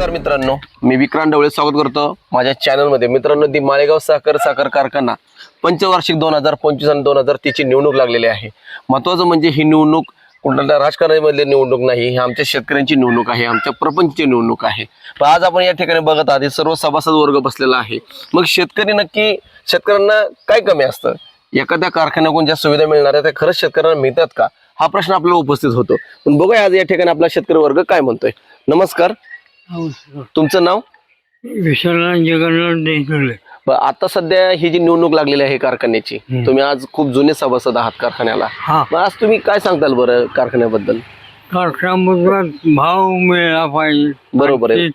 नमस्कार मित्रांनो मी विक्रांत ढवळे स्वागत करतो माझ्या चॅनलमध्ये मित्रांनो दी मालेगाव साखर साखर कारखाना पंचवार्षिक दोन हजार पंचवीस आणि दोन हजार तीसची निवडणूक लागलेली आहे. महत्वाचं म्हणजे ही निवडणूक कुठल्या राजकारणामधली निवडणूक नाही ही आमच्या शेतकऱ्यांची निवडणूक आहे आमच्या प्रपंचची निवडणूक आहे. पण आज आपण या ठिकाणी बघत आहात सर्व सभासद वर्ग बसलेला आहे. मग शेतकरी नक्की शेतकऱ्यांना काय कमी असतं? एखाद्या कारखान्याकडून ज्या सुविधा मिळणार आहेत त्या खरंच शेतकऱ्यांना मिळतात का? हा प्रश्न आपल्याला उपस्थित होतो. पण बघूया आज या ठिकाणी आपला शेतकरी वर्ग काय म्हणतोय. नमस्कार. तुमचं नाव? विश्वनाथ जगन्नाथ देशमुख. आता सध्या ही जी निवडणूक लागलेली आहे कारखान्याची. तुम्ही आज खूप जुने सभासद आहात कारखान्याला. हा. मग आज तुम्ही काय सांगताल बरं कारखान्याबद्दल? कारखान्यात भाव मिळला पाहिजे. बरोबर आहे.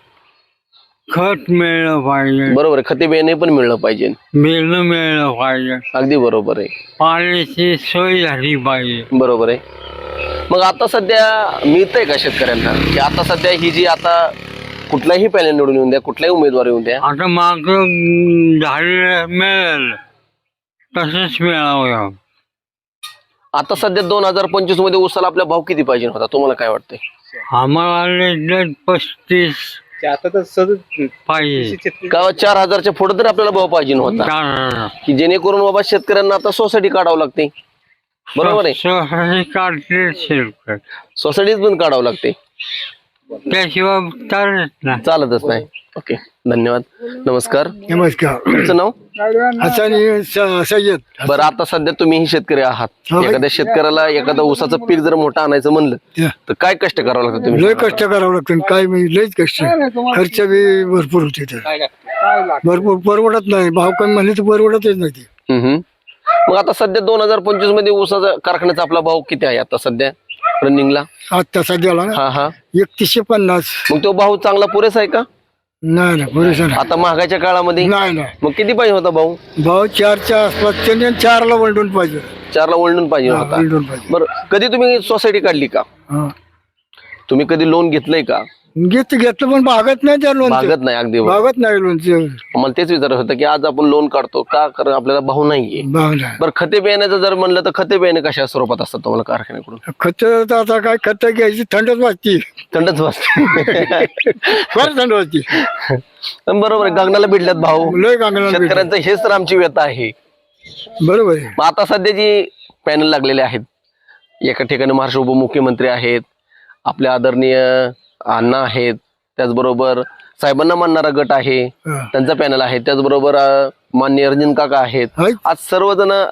खत मिळलं पाहिजे. बरोबर आहे. खते बियाणे पण मिळलं पाहिजे. बिल मिळलं पाहिजे. अगदी बरोबर आहे. पाण्याची सोय झाली पाहिजे. बरोबर आहे. मग आता सध्या मिळतंय का शेतकऱ्यांना? की आता सध्या ही जी आता कुठलाही पॅनल निवडून येऊन द्या कुठलाही उमेदवार येऊन द्या. आता माग झालेलं मिळेल तसंच मिळावं आता सध्या दोन हजार पंचवीसमध्ये उसाला आपला भाव किती पाहिजे होता? तुम्हाला काय वाटतंय? आम्हाला पस्तीस आता तर पाहिजे. का चार हजारच्या पुढे तर आपल्याला भाव पाहिजे होता. चार. की जेणेकरून बाबा शेतकऱ्यांना आता सोसायटी काढावं लागते. बरोबर आहे? सोसायटी काढते सोसायटीत पण काढावं लागते. त्याशिवाय चालत नाही चालतच नाही. ओके. धन्यवाद. नमस्कार. नमस्कार. तुमचं नाव? हसानी स- सय्यद. बरं आता सध्या तुम्हीही शेतकरी आहात. हो. एखाद्या शेतकऱ्याला एखादं ऊसाचं पीक जर मोठं आणायचं म्हणलं या. तर काय कष्ट करावं लागतं तुम्ही? लय कष्ट करावं लागतं. काय म्हणजे लयच कष्ट. खर्च बी भरपूर होते तर भरपूर परवडत नाही. भाव कमी म्हणले तर परवडतच नाही ते. हम्म. मग आता सध्या दोन हजार पंचवीसमध्ये ऊसाचा कारखान्याचा आपला भाव किती आहे आता सध्या? रनिंगला? आता सध्याला ना? हा हा. एकतीसशे पन्नास. मग तो भाव चांगला पुरेसा आहे का? नाही ना पुरेसा नाही. आता महागाईच्या काळामध्ये? नाही नाही. मग किती पाहिजे होता भाऊ? भाव चारच्या आसपास त्यांनी चारला वळडून पाहिजे. चारला ओळणून पाहिजे हा, होता. वळडून पाहिजे. बरं कधी तुम्ही सोसायटी काढली का? हा. तुम्ही कधी लोन घेतलंय का? घेत घेतलं पण भागत नाही त्या लोन भागत नाही अगदी बरोबर. भागत नाही लोनचं. मला तेच विचारत होतं की आज आपण लोन काढतो का कारण आपल्याला भाव नाहीये? बरं खते बियाण्याचं जर म्हणलं तर खते बियाणे कशा स्वरूपात असतात तुम्हाला कारखान्याकडून? खत तर आता काय खत घ्यायची थंडच वाजती. थंडच वाजते. फार थंड वाजती. पण बरोबर आहे गगनाला भिडल्यात भाव लय गांगला शेतकऱ्यांचं हेच तर आमची व्यथा आहे. बरोबर आहे. मग आता सध्या जी पॅनल लागलेले आहेत एका ठिकाणी महाराष्ट्र उपमुख्यमंत्री आहेत आपले आदरणीय अण्णा आहेत त्याचबरोबर साहेबांना मानणारा गट आहे हा. त्यांचा पॅनल आहे त्याचबरोबर अं, माननीय रंजन काका आहेत. आहेत. आज सर्वजण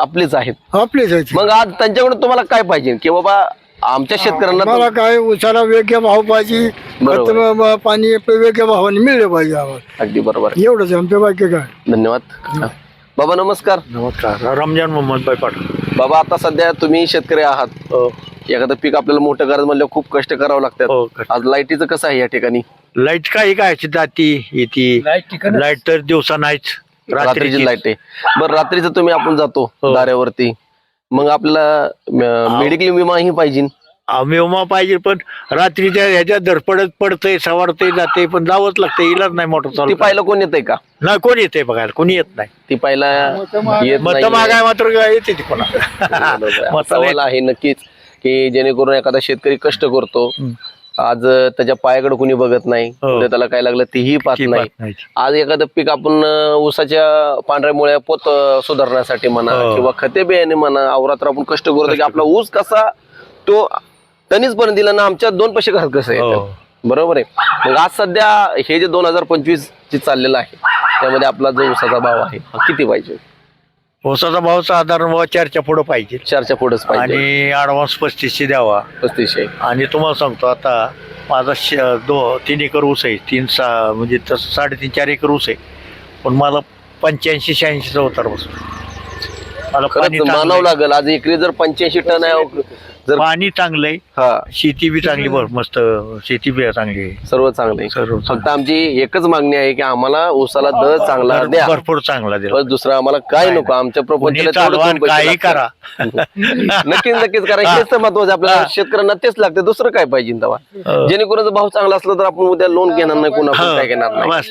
आपलेच आहेत. आपलेच आहेत. मग आज त्यांच्याकडून तुम्हाला काय पाहिजे? की बाबा आमच्या शेतकऱ्यांना मला काय उसाला वेगळ्या भाव पाहिजे बरोबर. खत म- म- पाणी वेगळ्या भावाने मिळले पाहिजे आम्हाला. अगदी बरोबर. एवढंच आहे, आमच्या बाकी काय. धन्यवाद. बाबा नमस्कार. नमस्कार. रमजान मोहम्मद पाटील. बाबा आता सध्या तुम्ही शेतकरी आहात. एखादं पीक आपल्याला मोठं करायचं म्हणलं खूप कष्ट करावं लागतात. हो आज लाईटीचं कसं आहे या ठिकाणी? लाइट काही काय जाती येते लाइट तर दिवसा नाहीच रात्रीची लाइट आहे. बरं रात्रीचं तुम्ही आपण जातो हो. दाऱ्यावरती. मग आपल्याला मेडिकल विमाही पाहिजे. आम्ही उमा पाहिजे पण रात्रीच्या ह्याच्यात धडपडत पडतंय सवारतंय जाते पण जावंच लागतं इलाज नाही मोटर ती चालू पाहिलं कोण येतंय का? नाही कोण येते बघायला? कोणी येत नाही. ती पाहिला येत मत नाहीये. मागाय मात्र काय येते ती कोणा बरोबर. आहे. मताला सवाल आहे नक्कीच. की जेणेकरून एखादा शेतकरी कष्ट करतो. आज त्याच्या पायाकडे कोणी बघत नाही हो. उद्या त्याला काय लागलं तीही पाहत नाही. आज एखादं पीक आपण ऊसाच्या पांढऱ्या मुळ्या पोत सुधारण्यासाठी म्हणा हो. किंवा खते बियाणे म्हणा अवरात्र आपण कष्ट करतो की आपला ऊस कसा तो त्यांनीच पर्यंत दिला ना आमच्या दोन पैसे घरात कसं आहे हो. बरोबर आहे मग आज सध्या हे जे दोन हजार पंचवीस चाललेलं आहे त्यामध्ये आपला जो ऊसाचा भाव आहे हा किती पाहिजे ऊसाचा भाव साधारण भाव चारच्या पुढं पाहिजे. चारच्या पुढेच पाहिजे. आणि ऍडव्हान्स पस्तीसशे द्यावा. पस्तीसशे. आणि तुम्हाला सांगतो आता माझा श- दो तीन एकर ऊस आहे. तीन सा म्हणजे तसं साडेतीन चार एकर ऊस आहे. पण मला पंच्याऐंशी शहाऐंशीचा उतार बसतो. मला पाणी खरंच मानावं चांगलं आहे. लागेल. आज एकरी जर पंच्याऐंशी टन आहे. जर पाणी चांगलं आहे हा. शेती बी चांगली बर मस्त शेती बी चांगली आहे. सर्व चांगलं. सर्व फक्त आमची एकच मागणी आहे की आम्हाला ऊसाला दर चांगला भर- द्या. भरपूर चांगला दिला बस दुसरं आम्हाला काय नको. आमच्या कोणी प्रपंचाला चालवा तेवढंच आणि दोन पैसे काही. करा. नक्कीच नक्कीच. करा हेच महत्वाचं. आपल्याला शेतकऱ्यांना तेच लागते. दुसरं काय पाहिजे तेव्हा? जेणेकरून जर भाव चांगला असला तर आपण उद्या लोन घेणार नाही कोण आपण काय घेणार नाही. बस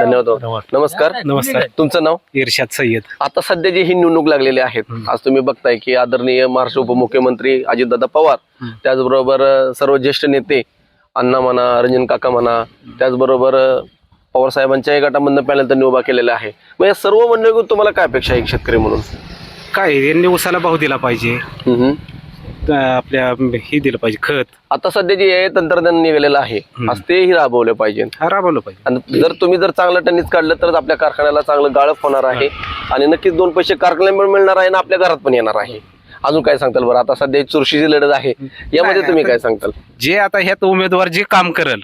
धन्यवाद. नमस्कार. नमस्कार. तुमचं नाव? इर्शाद सय्यद. आता सध्या जी ही निवडणूक लागलेली आहेत आज तुम्ही बघताय की आदरणीय महाराष्ट्र उपमुख्यमंत्री अजितदादा पवार त्याचबरोबर सर्व ज्येष्ठ नेते अण्णा म्हणा रंजन काका म्हणा त्याचबरोबर पवार साहेबांच्याही गटामधनं पॅनल त्यांनी उभा केलेला आहे. मग या सर्व मंडळी तुम्हाला काय अपेक्षा आहे एक शेतकरी म्हणून? काय यांनी उसाला भाव दिला पाहिजे. हम्म. आपल्या हे दिलं पाहिजे खत. आता सध्या जे तंत्रज्ञान निघालेलं आहे. आज तेही राबवले पाहिजे. हा राबवलं पाहिजे. आणि जर तुम्ही जर चांगलं टनीज काढलं तर आपल्या कारखान्याला चांगलं गाळप होणार आहे. आणि नक्कीच दोन पैसे कारखान्याला पण मिळणार आहे आणि आपल्या घरात पण येणार आहे. अजून काय सांगताल बरं? आता सध्या चुरशीची लढत आहे. यामध्ये तुम्ही काय सांगताल? जे आता ह्यात उमेदवार जे काम करेल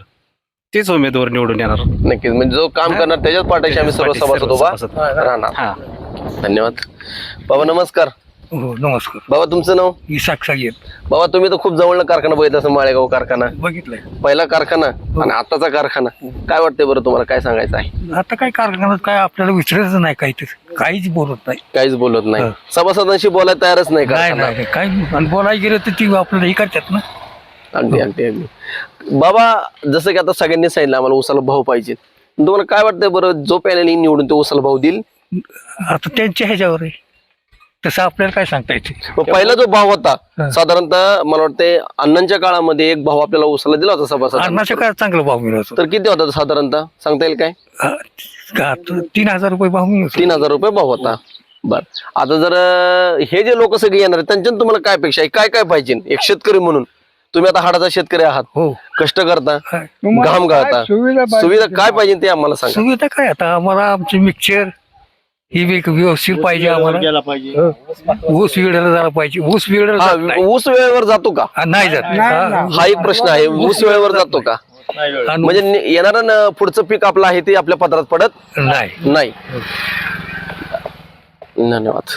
तेच उमेदवार निवडून येणार. नक्कीच. म्हणजे जो काम करणार त्याच्याच पाठीशी आम्ही सर्व सभासद उभा. राहणार. हा. धन्यवाद. बाबा नमस्कार. हो नमस्कार. बाबा तुमचं नाव? इसाक साहेब बाबा तुम्ही तर खूप जवळ कारखाना बघितला असं माळेगाव कारखाना. बघितलंय. पहिला कारखाना आणि आताचा कारखाना. काय वाटतंय बरं तुम्हाला? काय सांगायचं आहे? आता काय कारखान्यात काय आपल्याला विचारायचं नाही काहीतरी. काहीच बोलत नाही. काहीच बोलत नाही. हा. सभासदांशी बोलायला तयारच नाही कारखाना. नाही काही आणि बोलायला गेलं तर ती आपल्याला हे करतात ना. अगदी अगदी अगदी. बाबा जसं की आता सगळ्यांनी सांगितलं आम्हाला उसाला भाव पाहिजे. तुम्हाला काय वाटतंय बरं? जो पॅनल निवडून तो उसाला भाव देईल? आता त्यांच्या ह्याच्यावर आहे. तसं आपल्याला काय सांगता येते मग पहिला जो भाव होता. साधारणतः मला वाटतंय अण्णांच्या काळामध्ये एक भाव आपल्याला उसाला दिला होता सभासद अन्नाच्या काय चांगला भाव मिळत होता. तर किती होता तो साधारणतः? सांगता येईल काय? का तीन हजार रुपये भाव मिळत होता. तीन हजार रुपये भाव होता. बर. आता जर अं, हे जे लोक सगळे येणार आहेत त्यांच्यात तुम्हाला काय अपेक्षा आहे? काय काय पाहिजे? एक शेतकरी म्हणून. तुम्ही आता हाडाचा शेतकरी आहात. हो. कष्ट करता काय? घाम गाळता. सुविधा काय पाहिजे ते आम्हाला सांगा. सुविधा काय आता? आम्हाला आमचे मिक्सर ही बी व्यवस्थित पाहिजे आम्हाला. गेला पाहिजे. ऊस विडायला जायला पाहिजे. ऊस हा जात नाही. ऊस वेळेवर जातो का? हा, नाही जात. हा. हा एक प्रश्न आहे. ऊस वेळेवर जातो का? आणि म्हणजे ने- येणारं न- पुढचं पीक आपलं आहे ते आपल्या पदरात पडत नाही. नाही. धन्यवाद.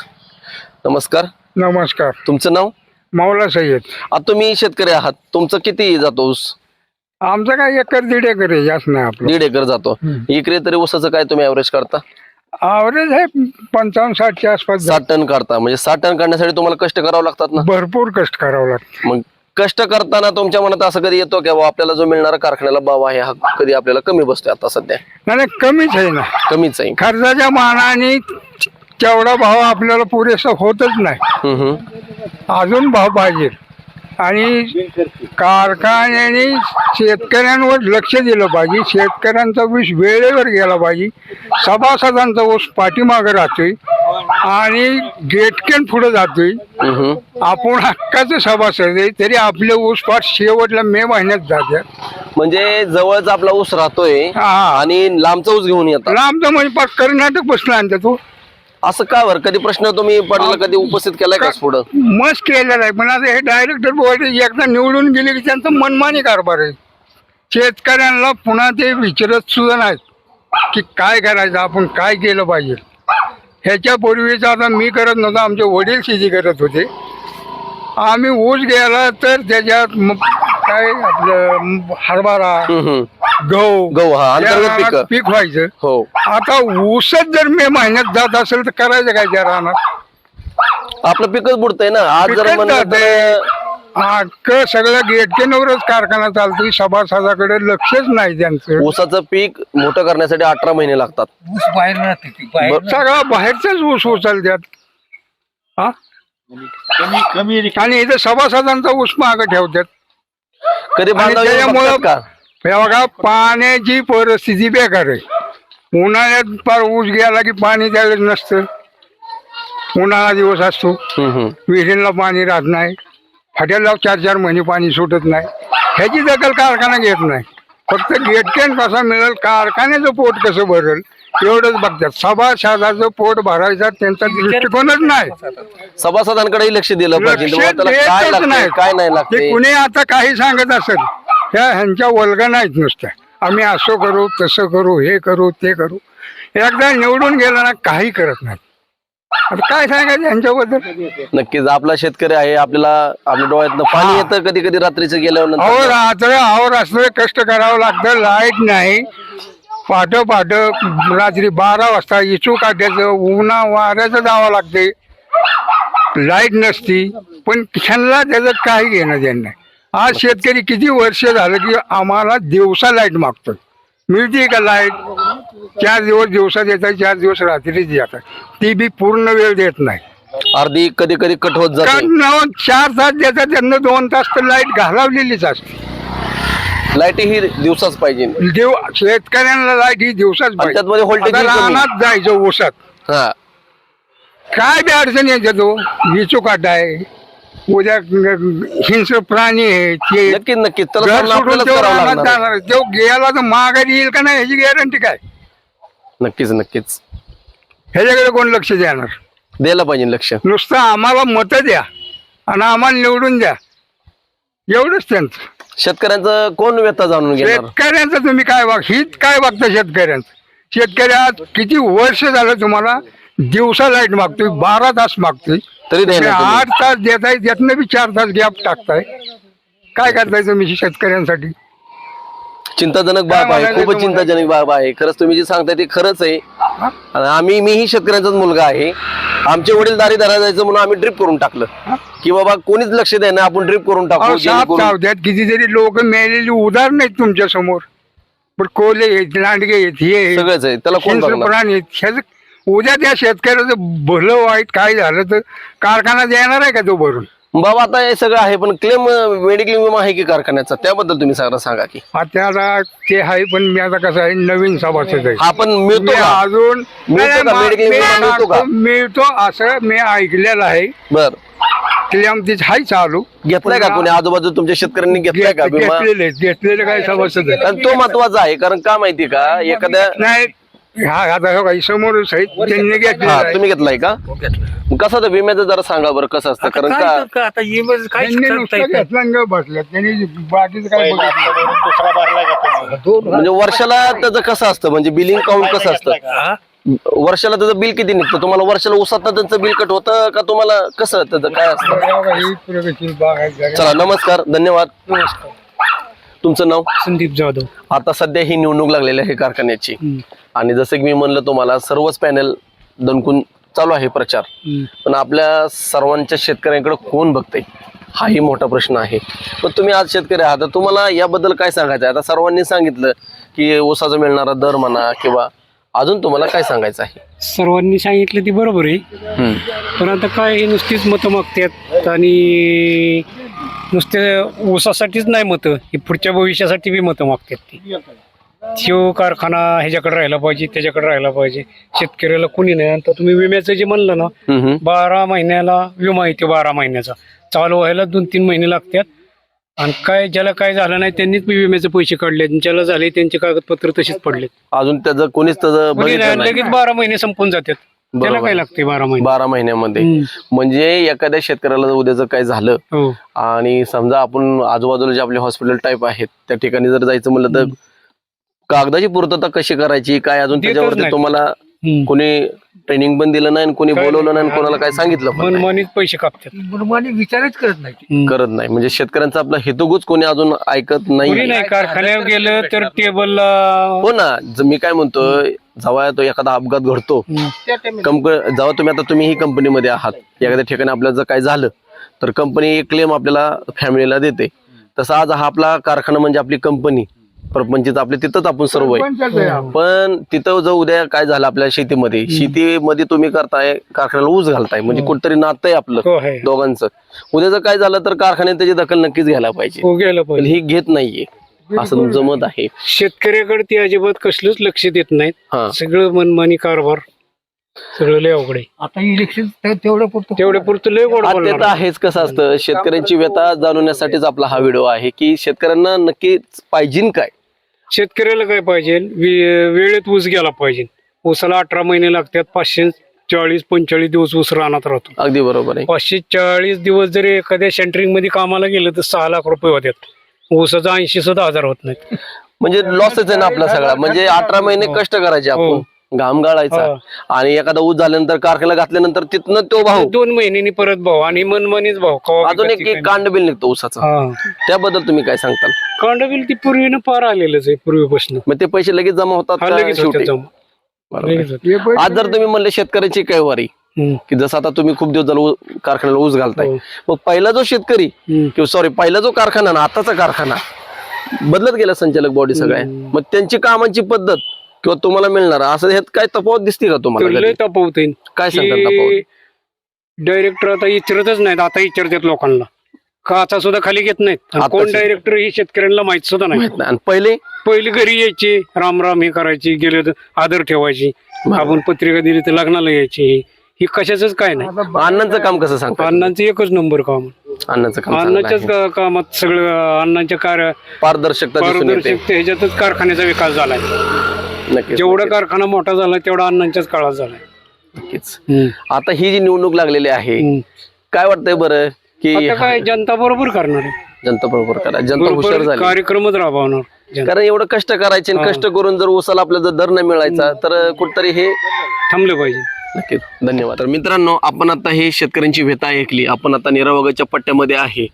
नमस्कार. नमस्कार. तुमचं नाव? मावला सय्यद. आता तुम्ही शेतकरी आहात. तुमचं किती जातो ऊस? आमचं काय एकर दीड एकर आहे जास्त नाही आपलं. दीड एकर जातो. इकडे तरी ऊसाचं काय तुम्ही ऍव्हरेज करता? ॲव्हरेज आहे पंचावन्न साठच्या आसपास साठ टन करता म्हणजे साठ टन काढण्यासाठी तुम्हाला कष्ट करावं लागतात ना? भरपूर कष्ट करावं लागतं. मग कष्ट करताना तुमच्या मनात असं कधी येतो की आपल्याला जो मिळणारा कारखान्याला भाव आहे हा कधी आपल्याला कमी बसतोय आता सध्या? नाही नाही, कमीच आहे ना. कमीच आहे. खर्चाच्या मानाने तेवढा भाव आपल्याला पुरेसा होतच नाही. हम्म, हम्म. अजून भाव पाहिजे. आणि कारखान्याने शेतकऱ्यांवर लक्ष दिलं पाहिजे. शेतकऱ्यांचा वीस वेळेवर गेला पाहिजे. सभासदांचा ऊस पाठीमागं राहतोय आणि गेटकेन पुढे जातोय. आपण हक्काचं सभासद आहे तरी आपले ऊस पाठ शेवटला मे महिन्यात जातात म्हणजे जवळच आपला ऊस राहतोय हा. आणि लांबचा ऊस घेऊन येतात. लांबचं म्हणजे पाठ कर्नाटक बसला आणतात तो असं का बरं? कधी प्रश्न तुम्ही पडला कधी उपस्थित केलाय का पुढं? मस्त केलेला आहे. पण आता हे डायरेक्टर बोलते एकदा निवडून गेले की त्यांचं मनमानी कारभार आहे. शेतकऱ्यांना पुन्हा ते विचारत सुद्धा नाहीत की काय करायचं आपण काय केलं पाहिजे. ह्याच्यापूर्वीच आता मी करत नव्हतो आमचे वडील शेती करत होते. आम्ही ऊस घ्यायला तर त्याच्यात काय आपलं हरभरा. गहू. गहू हा अंतर्गत पीक. पीक व्हायचं. हो. आता ऊसच जर मे महिन्यात जात असेल तर करायचं काय त्या रानात? आपलं पिकच बुडतंय ना. आज जर पिकच म्हणलं जातंय. तर अख्ख सगळं गेटकेनवरच कारखाना चालतोय सभासदाकडे लक्षच नाही त्यांचं. ऊसाचं पीक मोठं करण्यासाठी अठरा महिने लागतात. ऊस बाहेर राहते ती, बाहेर सगळा बाहेरचाच ऊस उचलतात हा? कमी कमी आणि इथे सभासदांचा ऊस मागं ठेवतात कधी बांधव त्याच्यामुळं- बघतात का? हे बघा पाण्याची परिस्थिती बेकार आहे. उन्हाळ्यात फार ऊस गेला की पाणी त्यावेळेस नसतं. उन्हाळा दिवस असतो. विहिरीला पाणी राहत नाही. फाट्याला चार चार महिने पाणी सुटत नाही. ह्याची दखल कारखाना घेत नाही. फक्त गेटकेन कसा मिळेल कारखान्याचं पोट कसं भरेल एवढंच बघतात. सभासदाचं पोट भरायचा त्यांचा दृष्टिकोनच नाही. सभासदांकडेही लक्ष दिलं पाहिजे. लक्ष काय देतच नाही. काय नाही ते लागते कुणी आता काही सांगत असेल त्या ह्यांच्या वल्गा नाहीत नुसत्या. आम्ही असं करू तसं करू हे करू ते करू. एकदा निवडून गेलं ना काही करत नाही आता काय सांगायचं यांच्याबद्दल? नक्कीच आपला शेतकरी आहे आपल्याला आपल्या डोळ्यातनं पाणी येतं कधी कधी रात्रीचं अहो गेल्यानंतर रात्र अहो रात्र कष्ट करावं लागतं लाइट नाही. पाठ पाठ रात्री बारा वाजता इचू काढायचं उन्हा वाऱ्याचं जावं लागते लाइट नसती पण क्षणला त्याचं काही घेणं देणं नाही. आज शेतकरी किती वर्ष झालं की आम्हाला दिवसा लाइट मागतोय. मिळते का लाइट? चार दिवस दिवसा देतात चार दिवस रात्रीच देतात ती बी पूर्ण वेळ देत नाही. अर्धी कधी कधी कट होत जाते. कारण चार तास देतात त्यांना दोन तास तर लाइट घालवलेलीच असते. लाइट ही दिवसाच पाहिजे. देव शेतकऱ्यांना लाइट ही दिवसाच आणि त्यात मध्ये voltage आता ही कमी. रानात जायचं ऊसात. हा. काय बी अडचण येते तो. विचू काटा आहे उद्या हिंस्र प्राणी आहे ते नक्कीच नक्कीच त्याला घर सामना सोडून आपल्यालाच तो करावा रानात लागणार आहे. जाणार तो गेला तर माघारी येईल का नाही ह्याची गॅरंटी काय? नक्कीच नक्कीच. ह्याच्याकडे कोण लक्ष देणार? द्यायला पाहिजे लक्ष. नुसतं आम्हाला मतं द्या आणि आम्हाला निवडून द्या. एवढंच त्यांचं. शेतकऱ्यांचं कोण व्यथा जाणून घेणार? शेतकऱ्यांचं तुम्ही काय वाग हित काय बघता शेतकऱ्यांचं? शेतकरी आज किती वर्ष झालं तुम्हाला दिवसा लाइट मागतोय बारा तास मागतोय. तरी तुम्ही. आठ तास देताय त्यातनं बी चार तास गॅप टाकताय. काय करताय तुम्ही शेतकऱ्यांसाठी? चिंताजनक बाब काय आहे खूपच तुम्हाला? चिंताजनक बाब आहे. खरंच तुम्ही जे सांगताय ते खरंच आहे. आणि आम्ही मीही शेतकऱ्यांचाच मुलगा आहे. आमचे वडील दारी धरा जायचं म्हणून आम्ही ड्रिप करून टाकलं. की बाबा कोणीच लक्ष द्यायला आपण ड्रिप करून टाकू अहो, साप जेणेकरून- चावत्यात. कितीतरी लोक मेलेली उदाहरण आहेत तुमच्यासमोर पण कोले आहेत लांडगे आहेत हे आहेत. सगळंच आहे त्याला कोण हिंस्र? प्राणी आहेत. ह्याचं- उद्या त्या शेतकऱ्याचं भलं वाईट काय झालं तर कारखाना देणार आहे का तो भरून? बाबा आता हे सगळं आहे पण क्लेम मेडिक्लेम विमा आहे की कारखान्याचा? त्याबद्दल तुम्ही सगळं सांगा की. आता ते आहे पण मी आता कसं आहे नवीन सभासद आहे. हा पण मिळतो मी का? अजून मिळतो का? मेडिक्लेम विमा मिळतो का? सांगतो, मिळतो असं मी ऐकलेलं आहे. बर. क्लेम तिथे आहे चालू. घेतलाय का कोणी? आजूबाजू तुमच्या शेतकऱ्यांनी घेतलाय का विमा? घेतलेले घेतलेले काय सभासद आहे आणि तो महत्त्वाचा आहे कारण का माहिती का? एखाद्या नाही हा आता हो काही त्यांनी हा तुम्ही घेतलाय का? मग कसं तर विम्याचं जरा सांगा बरं कसं असतं? कारण का आता इमेज काय त्यांनी नुसतं घेतलं आणि गप्प बसलं त्यांनी बाकीचं काय बघितलं? दुसरा भरला का तुम्ही? म्हणजे वर्षाला त्याचं कसं असतं? म्हणजे बिलिंग काउंट कसं असतं? वर्षाला त्याचं बिल किती निघतं? तुम्हाला वर्षाला उसात त्यांचं बिल कट होतं का तुम्हाला कसं त्याचं काय असतं? ही प्रगतशील बाग आहे चला नमस्कार धन्यवाद. तुमचं नाव? संदीप जाधव. आता सध्या ही निवडणूक लागलेली आहे कारखान्याची. आणि जसं की मी म्हणलं तुम्हाला सर्वच पॅनल दणकून चालू आहे प्रचार. पण आपल्या सर्वांच्या शेतकऱ्यांकडे कोण बघतंय? हाही मोठा प्रश्न आहे. पण तुम्ही आज शेतकरी आहात तुम्हाला याबद्दल काय सांगायचं आहे? आता सर्वांनी सांगितलं की ऊसाचा मिळणारा दर म्हणा किंवा अजून तुम्हाला काय सांगायचं आहे? सर्वांनी सांगितलं ती बरोबर आहे. पण आता काय हे नुसतीच मतं मागतात आणि नुसते ऊसासाठीच नाही मतं ही पुढच्या भविष्यासाठी बी मतं मागतात ती. शिव कारखाना ह्याच्याकडे राहायला पाहिजे त्याच्याकडे राहायला पाहिजे. शेतकऱ्याला कोणी नाही आता तुम्ही विम्याचं जे म्हणलं ना. बारा महिन्याला विमा येतो बारा महिन्याचा. चालू व्हायला दोन तीन महिने लागतात. आणि काय ज्याला काय झालं नाही त्यांनीच बी विम्याचे पैसे काढले ज्याला झाले त्यांचे कागदपत्र तशीच पडलेत. अजून त्याचं कोणीच त्याचं बघितलं नाही लगेच बारा महिने संपून जातात. त्याला बरोबर. काय लागते बारा महिने? बारा महिन्यामध्ये. म्हणजे एखाद्या शेतकऱ्याला उद्याचं काय झालं हो. आणि समजा आपण आजूबाजूला जे आपले हॉस्पिटल टाईप आहेत त्या ठिकाणी जर जायचं म्हणलं तर कागदाची पूर्तता कशी करायची? काय अजून देतच त्याच्यावरती नाही. तुम्हाला हम्म. कोणी ट्रेनिंग पण दिलं नाही आणि कोणी बोलवलं नाही. आणि. कोणाला काय सांगितलं पण नाही. मनमानीत पैसे कापतात. विचारच करत नाही. हम्म. करत नाही. म्हणजे शेतकऱ्यांचा आपला हेतुगूच कोणी अजून ऐकत कोणी नाही. नाही कारखान्यावर गेलं तर टेबलला हो ना. ज- मी काय म्हणतोय जेव्हा तो एखादा अपघात घडतो कंप जेव्हा तुम्ही आता तुम्ही ही कंपनीमध्ये आहात एखाद्या ठिकाणी आपल्याला जर काय झालं तर कंपनी एक क्लेम आपल्याला फॅमिलीला देते. तसं आज हा आपला कारखाना म्हणजे आपली कंपनी प्रपंचित आपले तिथंच आपण सर्व आहे. पण तिथं जर उद्या काय झालं आपल्या शेतीमध्ये. शेतीमध्ये तुम्ही करताय कारखान्याला ऊस घालताय. म्हणजे कुठतरी नातं आहे आपलं हो दोघांचं. उद्या जर काय झालं तर कारखान्यात त्याची दखल नक्कीच घ्यायला पाहिजे. हो गेलं पण पाहिजे. ही घेत नाहीये. असं तुमचं मत आहे. शेतकऱ्याकडे ते अजिबात कसलंच लक्ष देत नाहीत. हा. सगळं मनमानी कारभार. सगळं लय अवघड आहे. आता इलेक्शन तेवढं पुरतं तेवढे पुरतं लय गोड हा. आहेच कसं असतं. शेतकऱ्यांची व्यथा जाणवण्यासाठीच आपला हा व्हिडिओ आहे की शेतकऱ्यांना नक्कीच पाहिजे काय? शेतकऱ्याला काय पाहिजे? वे- वेळेत ऊस गेला पाहिजे. ऊसाला अठरा महिने लागतात पाचशे चाळीस पंचेचाळीस दिवस ऊस रानात राहतो. अगदी बरोबर आहे. पाचशे चाळीस दिवस जरी एखाद्या सेंटरिंगमध्ये कामाला गेलं तर सहा लाख रुपये होतात. ऊसाचा ऐंशी सुद्धा हजार होत नाहीत. म्हणजे लॉसच आहे ना आपला सगळा. म्हणजे अठरा महिने कष्ट करायचे आपण. घाम गाळायचा आणि एखादा ऊस झाल्यानंतर कारखान्याला घातल्यानंतर तिथनं तो भाऊ दोन महिन्यांनी परत भाव आणि मनमानीच कवा अजून एक एक कांड बिल निघतो ऊसाचा हा त्याबद्दल तुम्ही काय सांगताल कांडबिल ती पूर्वीनं पार आलेलंच आहे पूर्वीपासून मग ते पैसे लगेच जमा होतात हा का लगेच होते शेवटी जमा. बरोबर. लगेच होते. आज जर तुम्ही म्हणले शेतकऱ्याची काय वारी हम्म. की जसं आता तुम्ही खूप दिवस झालं ऊ- कारखान्याला ऊस घालताय हो. मग पहिला जो शेतकरी हम्म. किंवा सॉरी पहिला जो कारखाना ना आताचा कारखाना बदलत गेला संचालक बॉडी सगळ्या मग त्यांची कामांची पद्धत किंवा तुम्हाला मिळणार. असं ह्यात काय तफावत दिसते का तुम्हाला लय आहे. काय सांगतात तफावत? डायरेक्टर आता विचारतच नाहीत आता विचारतात लोकांना. काचा सुद्धा खाली घेत नाहीत? आणि आताची- कोण डायरेक्टर ही शेतकऱ्यांना माहीत सुद्धा नाही. माहीत नाही. आणि पहिले? पहिली घरी यायची राम राम हे करायची गेले तर आदर ठेवायची. आपण पत्रिका दिली तर लग्नाला यायची. ही कशाच काय नाही. अण्णांचं काम कसं सांगता अण्णांचं एकच नंबर काम. अण्णांचं काम चांगलं अन्नाच्याच आहे. का- कामात सगळं अन्नाच्या कार्य पारदर्शकता दिसून येते. पारदर्शक ह्याच्यातच कारखान्याचा विकास झालाय. नक्कीच जेवढा नक्कीच, कारखाना मोठा झाला तेवढा अण्णांच्याच काळात झालाय नक्कीच हम्म. आता ही जी निवडणूक लागलेली आहे हम्म. काय वाटतंय बरं की आता काय जनता बरोबर करणार आहे. जनता बरोबर करा जनता हुशार बरोबर झाली कार्यक्रमच राबवणार जनता. कारण एवढं कष्ट करायचे आणि. कष्ट करून जर उसाला आपला जर दर नाही मिळायचा तर कुठतरी हे थांबले पाहिजे नक्कीच धन्यवाद तर मित्रांनो आपण आता हे शेतकऱ्यांची व्यथा ऐकली आपण आता निरावगाच्या पट्ट्यामध्ये आहे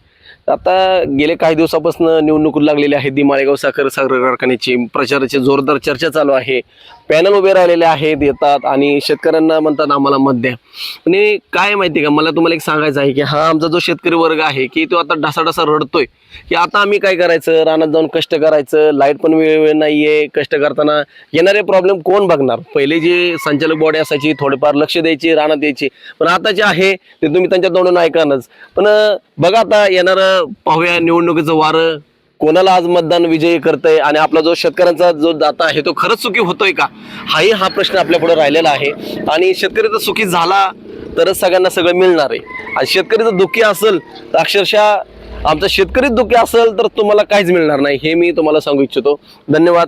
आता गेले काही दिवसापासून निवडणूक लागलेली आहे दी माळेगाव साखर साखर कारखान्याची प्रचाराची जोरदार चर्चा चालू आहे. पॅनल उभे राहिलेले आहेत येतात आणि शेतकऱ्यांना म्हणतात आम्हाला मत द्या. आणि काय माहिती का? मला तुम्हाला एक सांगायचं आहे की हा आमचा जो शेतकरी वर्ग आहे की तो आता ढासाढासा रडतोय. की आता आम्ही काय करायचं? रानात जाऊन कष्ट करायचं लाइट पण वेळ नाही आहे कष्ट करताना येणारे प्रॉब्लेम कोण बघणार? पहिले जे संचालक बॉडी असायची थोडेफार लक्ष द्यायची रानात द्यायची पण आता जे आहे ते तुम्ही त्यांच्या तोंडून ऐकानच पण बघा आता येणारं पाहूया निवडणुकीचं वारं. कोणाला आज मतदान विजयी करतंय आणि आपला जो शेतकऱ्यांचा जो दाता आहे तो खरंच सुखी होतोय का? हाही हा प्रश्न आपल्या पुढे राहिलेला आहे. आणि शेतकरी जर सुखी झाला तरच सगळ्यांना सगळं मिळणार आहे. आणि शेतकरी जर दुःखी असेल तर अक्षरशः आमचा शेतकरी दुःखी असेल तर तुम्हाला काहीच मिळणार नाही. हे मी तुम्हाला सांगू इच्छितो. धन्यवाद.